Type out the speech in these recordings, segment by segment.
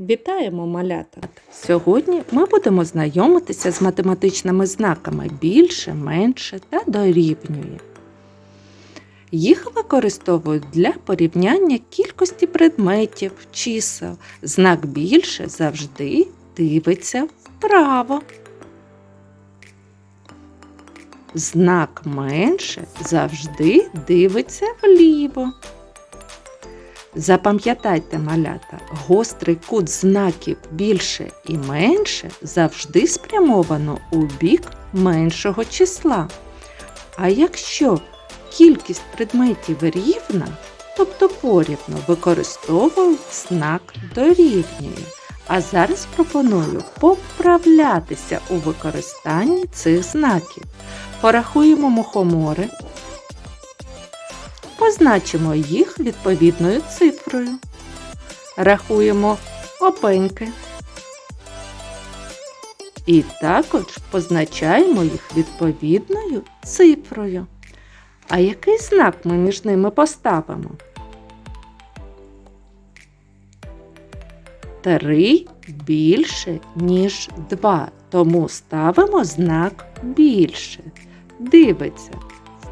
Вітаємо малята! Сьогодні ми будемо знайомитися з математичними знаками більше, менше та дорівнює. Їх використовують для порівняння кількості предметів, чисел. Знак більше завжди дивиться вправо. Знак менше завжди дивиться вліво. Запам'ятайте, малята, гострий кут знаків більше і менше завжди спрямовано у бік меншого числа. А якщо кількість предметів рівна, тобто порівну, використовують знак дорівнює. А зараз пропоную поправлятися у використанні цих знаків. Порахуємо мухомори. Позначимо їх відповідною цифрою. Рахуємо опеньки. І також позначаємо їх відповідною цифрою. А який знак ми між ними поставимо? Три більше, ніж два. Тому ставимо знак більше. Дивиться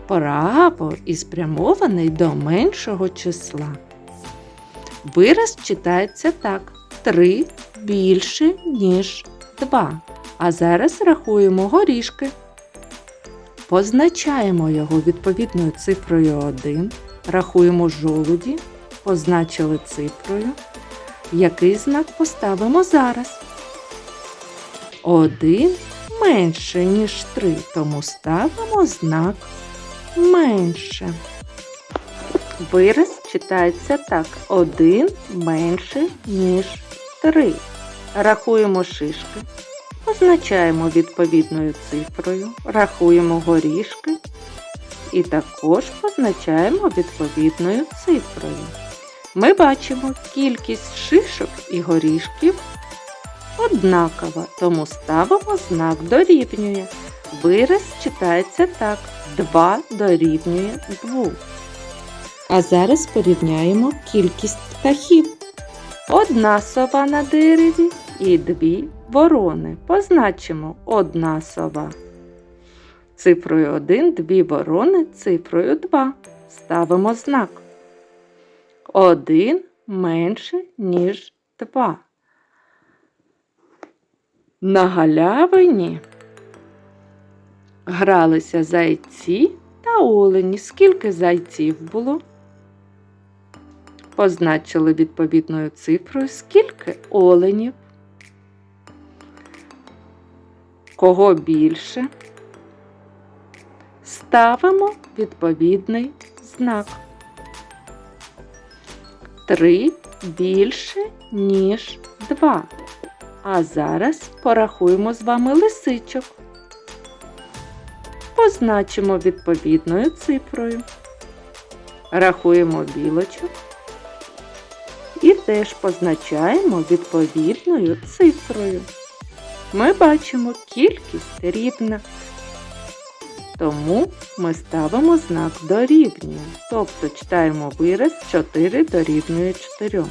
вправо і спрямований до меншого числа. Вираз читається так: 3 більше, ніж 2. А зараз рахуємо горішки. Позначаємо його відповідною цифрою 1. Рахуємо жолуді, позначили цифрою. Який знак поставимо зараз? 1 менше, ніж 3, тому ставимо знак менше. Вираз читається так: 1 менше, ніж 3. Рахуємо шишки, позначаємо відповідною цифрою, рахуємо горішки і також позначаємо відповідною цифрою. Ми бачимо кількість шишок і горішків однакова, тому ставимо знак дорівнює. Вираз читається так: 2 дорівнює 2. А зараз порівняємо кількість птахів. Одна сова на дереві і дві ворони. Позначимо одна сова. Цифрою 1, дві ворони, цифрою 2. Ставимо знак. 1 менше, ніж 2. На галявині гралися зайці та олені. Скільки зайців було? Позначили відповідною цифрою, скільки оленів. Кого більше? Ставимо відповідний знак. Три більше, ніж два. А зараз порахуємо з вами лисичок. Позначимо відповідною цифрою. Рахуємо білочок і теж позначаємо відповідною цифрою. Ми бачимо кількість рівна. Тому ми ставимо знак дорівнює, тобто читаємо вираз 4 дорівнює 4.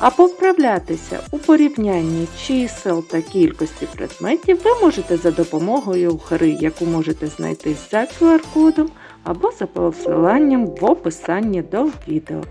А поправлятися у порівнянні чисел та кількості предметів ви можете за допомогою гри, яку можете знайти за QR-кодом або за посиланням в описанні до відео.